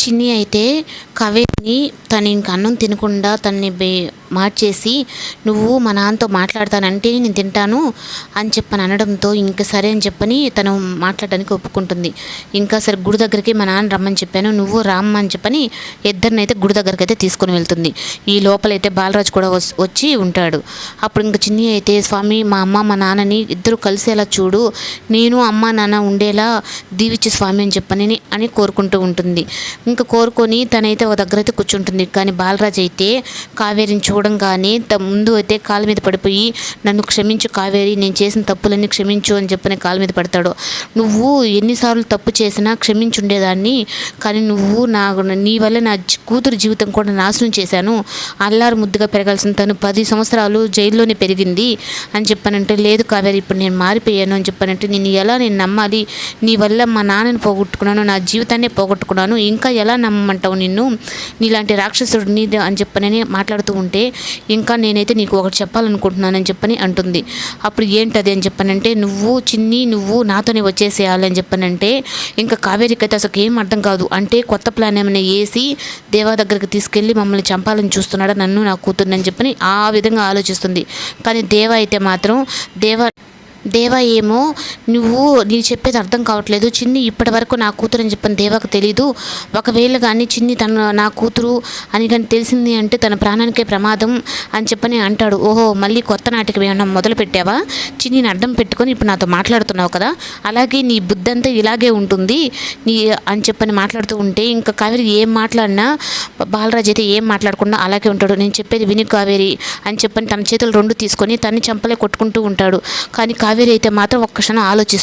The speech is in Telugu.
చిన్ని అయితే కావేరిని తను ఇంక అన్నం తినకుండా తనని బే మార్చేసి నువ్వు మా నాన్నతో మాట్లాడతానంటే నేను తింటాను అని చెప్పని అనడంతో ఇంక సరే అని చెప్పని తను మాట్లాడడానికి ఒప్పుకుంటుంది. ఇంకా సరే గుడి దగ్గరికి మా నాన్న రమ్మని చెప్పాను. నువ్వు రామ్మ అని చెప్పని ఇద్దరినైతే గుడి దగ్గరికి అయితే తీసుకొని వెళ్తుంది. ఈ లోపలైతే బాలరాజు కూడా వచ్చి ఉంటాడు. అప్పుడు ఇంకా చిన్ని అయితే స్వామి మా అమ్మ మా నాన్నని ఇద్దరు కలిసేలా చూడు. నేను అమ్మ నాన్న ఉండేలా దీవించి స్వామి అని చెప్పని అని కోరుకుంటూ ఉంటుంది. ఇంకా కోరుకొని తనైతే ఒక దగ్గర అయితే కూర్చుంటుంది. కానీ బాలరాజు అయితే కావేరిని చూడంగానే త ముందు అయితే కాలు మీద పడిపోయి నన్ను క్షమించు కావేరి నేను చేసిన తప్పులన్నీ క్షమించు అని చెప్పని కాలు మీద పడతాడు. నువ్వు ఎన్నిసార్లు తప్పు చేసినా క్షమించుండేదాన్ని కానీ నువ్వు నా నీ వల్ల నా కూతురు జీవితం కూడా నాశనం చేశాను. అల్లారు ముద్దుగా పెరగాల్సిన తను పది సంవత్సరాలు జైల్లోనే పెరిగింది అని చెప్పానంటే లేదు కావేరి ఇప్పుడు నేను మారిపోయాను అని చెప్పానంటే నేను ఎలా నేను నమ్మాలి? నీ వల్ల మా నాన్నని పోగొట్టుకున్నాను నా జీవితాన్నే పోగొట్టుకున్నాను ఇంకా ఎలా నమ్మంటావు నిన్ను? నీలాంటి రాక్షసుడు నీ అని చెప్పనని మాట్లాడుతూ ఉంటే ఇంకా నేనైతే నీకు ఒకటి చెప్పాలనుకుంటున్నానని చెప్పని అంటుంది. అప్పుడు ఏంటది అని చెప్పనంటే నువ్వు చిన్ని నువ్వు నాతోనే వచ్చేసేయాలి అని చెప్పనంటే ఇంకా కావేరికి అయితే అసలు ఏం అర్థం కాదు. అంటే కొత్త ప్లాన్ ఏమైనా వేసి దేవా దగ్గరికి తీసుకెళ్ళి మమ్మల్ని చంపాలని చూస్తున్నాడా నన్ను నా కూతుర్ని అని చెప్పని ఆ విధంగా ఆలోచిస్తుంది. కానీ దేవ అయితే మాత్రం దేవ దేవా ఏమో నువ్వు నేను చెప్పేది అర్థం కావట్లేదు. చిన్ని ఇప్పటి వరకు నా కూతురు అని చెప్పని దేవాకు తెలీదు. ఒకవేళ కానీ చిన్ని తన నా కూతురు అని కానీ తెలిసింది అంటే తన ప్రాణానికే ప్రమాదం అని చెప్పని అంటాడు. ఓహో మళ్ళీ కొత్త నాటకం ఏమన్నా మొదలు పెట్టావా? చిన్నిని అడ్డం పెట్టుకొని ఇప్పుడు నాతో మాట్లాడుతున్నావు కదా. అలాగే నీ బుద్ధి అంతా ఇలాగే ఉంటుంది. నీ అని చెప్పని మాట్లాడుతూ ఉంటే ఇంకా కావేరి ఏం మాట్లాడినా బాలరాజు అయితే ఏం మాట్లాడకుండా అలాగే ఉంటాడు. నేను చెప్పేది విని కావేరి అని చెప్పని తన చేతులు రెండు తీసుకొని తన్ని చంపలే కొట్టుకుంటూ ఉంటాడు. కానీ కావేరి అయితే మాత్రం ఒక్క క్షణం ఆలోచిస్తుంది